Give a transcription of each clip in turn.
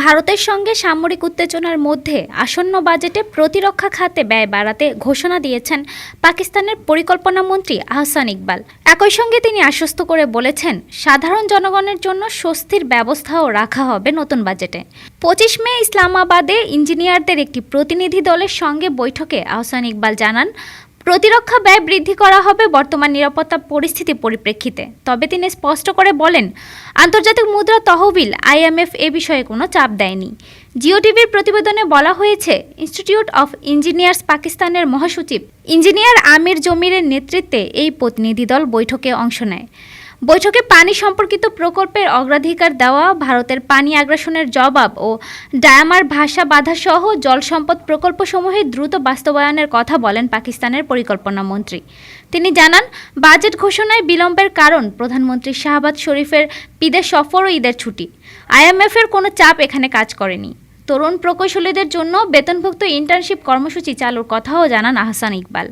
ভারতের সঙ্গে সামরিক উত্তেজনার মধ্যে আসন্ন বাজেটে প্রতিরক্ষা খাতে ব্যয় বাড়াতে ঘোষণা দিয়েছেন পাকিস্তানের পরিকল্পনা মন্ত্রী আহসান ইকবাল। একই সঙ্গে তিনি আশ্বস্ত করে বলেছেন, সাধারণ জনগণের জন্য স্বস্তির ব্যবস্থাও রাখা হবে নতুন বাজেটে। পঁচিশ মে ইসলামাবাদে ইঞ্জিনিয়ারদের একটি প্রতিনিধি দলের সঙ্গে বৈঠকে আহসান ইকবাল জানান প্রতিরক্ষা ব্যয় বৃদ্ধি করা হবে বর্তমান নিরাপত্তা পরিস্থিতি পরিপ্রেক্ষিতে। তবে তিনি স্পষ্ট করে বলেন, আন্তর্জাতিক মুদ্রা তহবিল আইএমএফ এ বিষয়ে কোনো চাপ দেয়নি। জিও টিভির প্রতিবেদনে বলা হয়েছে, ইনস্টিটিউট অফ ইঞ্জিনিয়ার্স পাকিস্তানের মহাসচিব ইঞ্জিনিয়ার আমির জমিরের নেতৃত্বে এই প্রতিনিধি দল বৈঠকে অংশ নেয়। বৈঠকে পানি সম্পর্কিত প্রকল্পের অগ্রাধিকার দেওয়া, ভারতের পানি আগ্রাসনের জবাব ও ডায়ামার ভাষা বাধা সহ জল সম্পদ প্রকল্পসমূহের দ্রুত বাস্তবায়নের কথা বলেন পাকিস্তানের পরিকল্পনা মন্ত্রী। তিনি জানান, বাজেট ঘোষণায় বিলম্বের কারণ প্রধানমন্ত্রী শাহবাজ শরীফের বিদেশ সফর ও ঈদের ছুটি। আইএমএফের কোনো চাপ এখানে কাজ করেনি। তরুণ প্রকৌশলীদের জন্য বেতনভুক্ত ইন্টার্নশিপ কর্মসূচি চালুর কথাও জানান আহসান ইকবাল।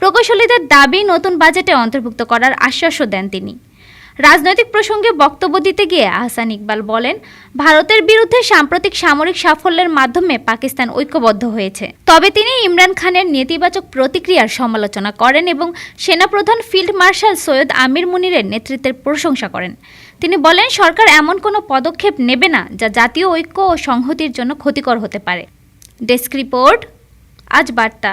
প্রকৌশলীদের দাবি নতুন বাজেটে অন্তর্ভুক্ত করার আশ্বাসও দেন তিনি। রাজনৈতিক প্রসঙ্গে বক্তব্য দিতে গিয়ে আহসান ইকবাল বলেন, ভারতের বিরুদ্ধে সাম্প্রতিক সামরিক সাফল্যের মাধ্যমে পাকিস্তান ঐক্যবদ্ধ হয়েছে। তবে তিনি ইমরান খানের নেতিবাচক প্রতিক্রিয়ার সমালোচনা করেন এবং সেনাপ্রধান ফিল্ড মার্শাল সৈয়দ আমির মুনিরের নেতৃত্বের প্রশংসা করেন। তিনি বলেন, সরকার এমন কোনো পদক্ষেপ নেবে না যা জাতীয় ঐক্য ও সংহতির জন্য ক্ষতিকর হতে পারে। ডেস্ক রিপোর্ট, আজ বার্তা।